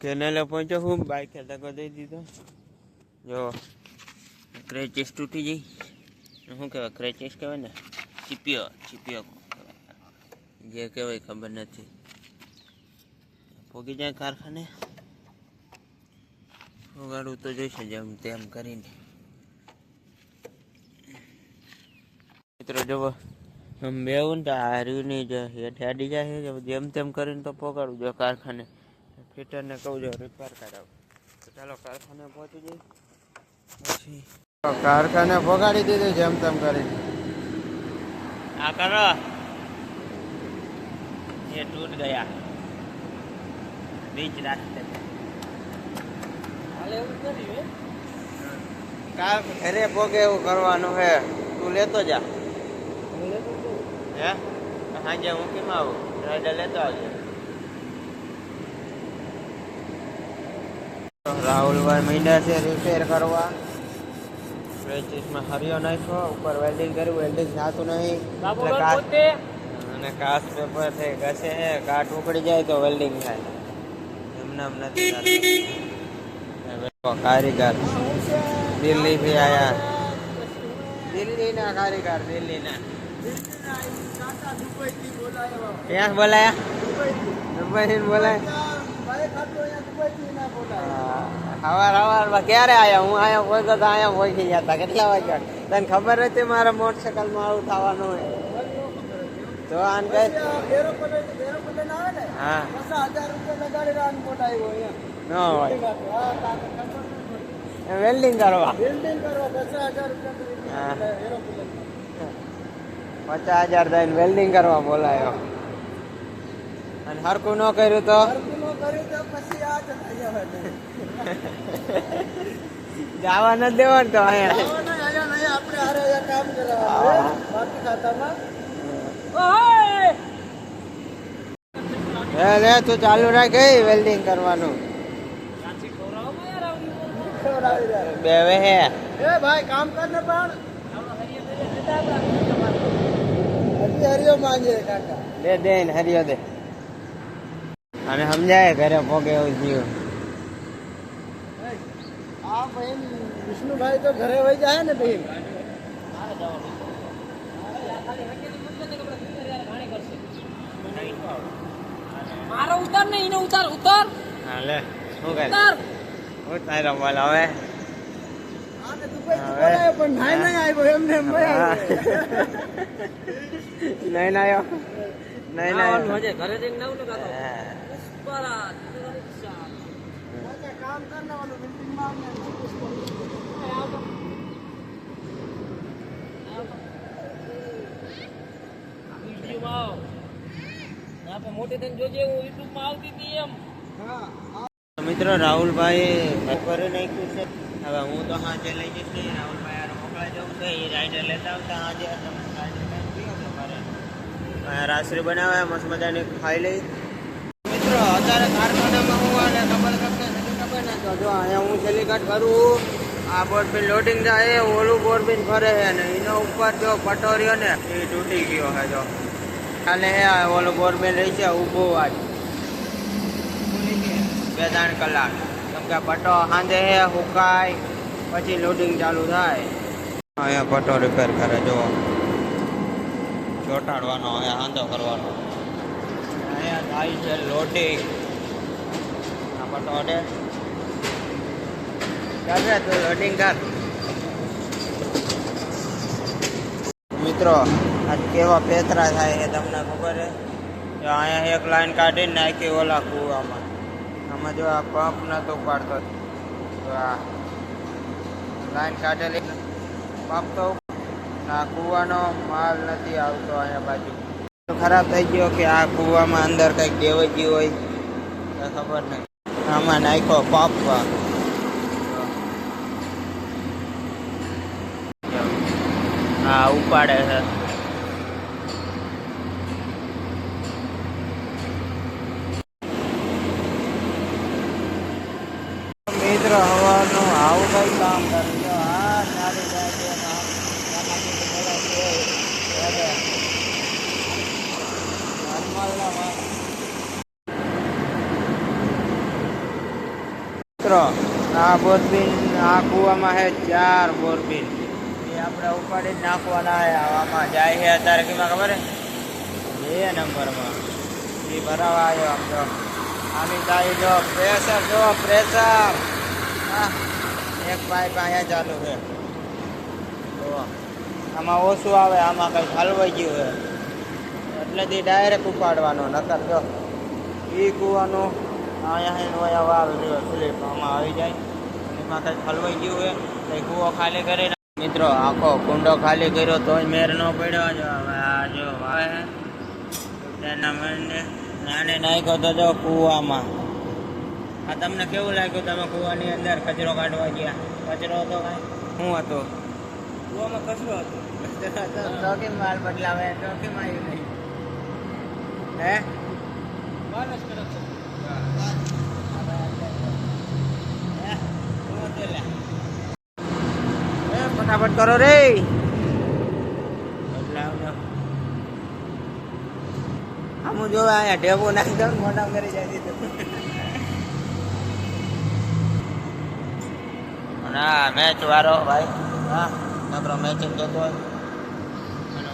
કેનેલે પહોંચ્યો હું બાઇક ધક્કો દઈ દીધો. જો, ક્રેચીસ તૂટી જઈ શું કહેવાય, ક્રેચીસ કહેવાય ને? ચીપિયો ચીપિયો જે કહેવાય ખબર નથી. પોગી જાય કારખાને. ઉગાડવું તો જોઈશે જેમ તેમ કરીને. મિત્રો, જુઓ, આમ બેવું ને તો હાર્યુંની જે હેઠ જેમ તેમ કરીને તો પોગાડું, જો કારખાને. ફિટરને કહું જો રિપેર કરાવું. તો ચાલો કારખાને પહોંચી જઈ પછી? કારખાને ભગાડી દીધું જેમ તેમ કરી. આ કરો. એ તૂટ ગયા. બીજ રાખી હાલે એવું કર્યું કા ઘરે ભોગે એવું કરવાનું હે. તું લેતો જા. હે સાંજે હું? કેમ આવું? રાઈડર લેતો આવજો. રાહુલભાઈ મીંડા છે રિપેર કરવા. પ્રેચીસમાં હરિયો નાખ્યો ઉપર વેલ્ડિંગ કર્યું વેલ્ડિંગ થતું નહીં. એટલે કાચ અને કાચ પેપર છે ઘસે છે કાટ ઉકળી જાય તો વેલ્ડિંગ થાય. એમને એમ નથી થતું. હવે કારીગર. દિલ્હી થી આયા. દિલ્હી ના કારીગર દિલ્હી ના ક્યાં બોલાયા? દુબઈ થી બોલાયા. હવાર હવાર ક્યારે આવ્યા હું આયા કોઈ તો આયા પહોંચી ગયા હતા કેટલા વાગ્યા? તને ખબર હતી મારા મોટરસાયકલમાં આવું થવાનું હોય? તો આન કઈ હા. ન હોય. વેલ્ડિંગ કરવા. હા. પચાસ હજાર થઈને વેલ્ડિંગ કરવા બોલાયો. અને હરકું ન કર્યું તો? જવા ન દેવાનું તો અહીંયા. તું ચાલુ રાખ વેલ્ડિંગ કરવાનું. બે હે. ભાઈ કામ કર ને પણ. હરિયો માંગે કાકા. દે દે હરિયો દે. અને સમજાય ઘરે પોગે એવું જીવ આ બહેન વિષ્ણુભાઈ તો ઘરે વહી જાય ને બહેન. મારો ઉતાર ને એને ઉતાર ઉતાર. હા લે શું કરે? ઉતાર. હું તારો હવે? હવે. પણ નાઈ નહીં આવ્યો નહીં આવ્યો. ઘરે જઈને નવું ને કાકા મિત્રો રાહુલભાઈ કરી નાખ્યું છે. હવે હું તો હાજર લઈ જઈશ નહીં રાહુલભાઈ યાર મોકલા જવું છે. એ રાઈડર લેતા આવતા હાજર રાત્રે રાઈડર લઈને પીઓ છો મારે. અહીંયા રાસરી બનાવે, મસ્ત મજાની ખાઈ લઈ. મિત્રો, અત્યારે કારખાનામાં હું અને ખબર કરતો ખબર ના જો અહીંયા હું સેલિકાટ કટ કરું આ બોર્ડપિન લોડિંગ થાય, ઓલું બોર્ડપિન ફરે છે અને એનો ઉપર જો પટોરીઓ ને એ તૂટી ગયો છે જો. કાલે હે ઓલું બોર્ડપિન રહી છે, ઊભો આજ. બે ત્રણ કલાક. કેમ કે પટો સાંજે હે હુકાય, પછી લોડિંગ ચાલુ થાય. અહીંયા પટ્ટો રિપેર કરે, જો. ચોટાડવાનો, અહીંયા હાંધો કરવાનો. અહીંયા થાય છે લોડિંગ. આ પટ્ટો અડે. કર લોડિંગ કર. મિત્રો આ કેવા પેતરા થાય એ તમને ખબર છે? જો અહીંયા એક લાઈન કાઢીને નાખી ઓલા કૂવામાં. આમાં જો આ પંપ નતો પાડતો તો આ લાઈન કાઢેલી. પંપ તો આ કૂવાનો માલ નથી આવતો અહીંયા બાજુ. ખરાબ થઈ ગયો કે આ કૂવામાં અંદર કંઈક દેવજી હોય, તો ખબર નહીં. આમાં નાખ્યો પંપ હા, ઉપાડે છે. મિત્ર, હવાનું આવું કઈ કામ કરજો આ ચાલી જાય છે ને આમ ચાલાકી તો બોલાય છે. એટલે અનમોલના વા- મિત્રો, આ બોરબીન, આ કૂવામાં છે ચાર બોરબીન. એ આપણે ઉપાડી નાખવાના છે જાય છે અત્યારે કેમાં ખબર બે નંબરમાં. એ ભરાવા આવ્યો આમ જો આની તારી જો પ્રેશર જો પ્રેશર એક પાઇપ અહીંયા ચાલુ છે આમાં ઓછું આવે, આમાં કંઈક હલવાઈ ગયું છે એટલેથી ડાયરેક્ટ ઉપાડવાનો, નકર જો. એ કૂવાનું અહીંયા હે વયા વાવ રહ્યો સ્લીપ આમાં આવી જાય. એમાં કંઈક હલવાઈ ગયું હોય કંઈ કૂવો ખાલી કરીને મિત્રો આખો કુંડો ખાલી કર્યો તોય મેર ન પડ્યો. જો હવે આ જો વાવે તેના મને નાને નાખ્યો તો જો કૂવામાં. આ તમને કેવું લાગ્યું? તમે કૂવાની અંદર કચરો કાઢવા ગયા? કચરો હતો કાંઈ? શું હતો? કૂવામાં કચરો હતો. તો માલ બદલાવે તો કેમ આવ્યું નહીં. હે? માનસ કરે છે હે? શું હતું લે? એ ફટાફટ કરો રે. આમ જો આ ઢેબો નાખી દઉં મોટા કરી જાય ના મેચ વાળો ભાઈ. હા, નકરો મેચ જતો હોય.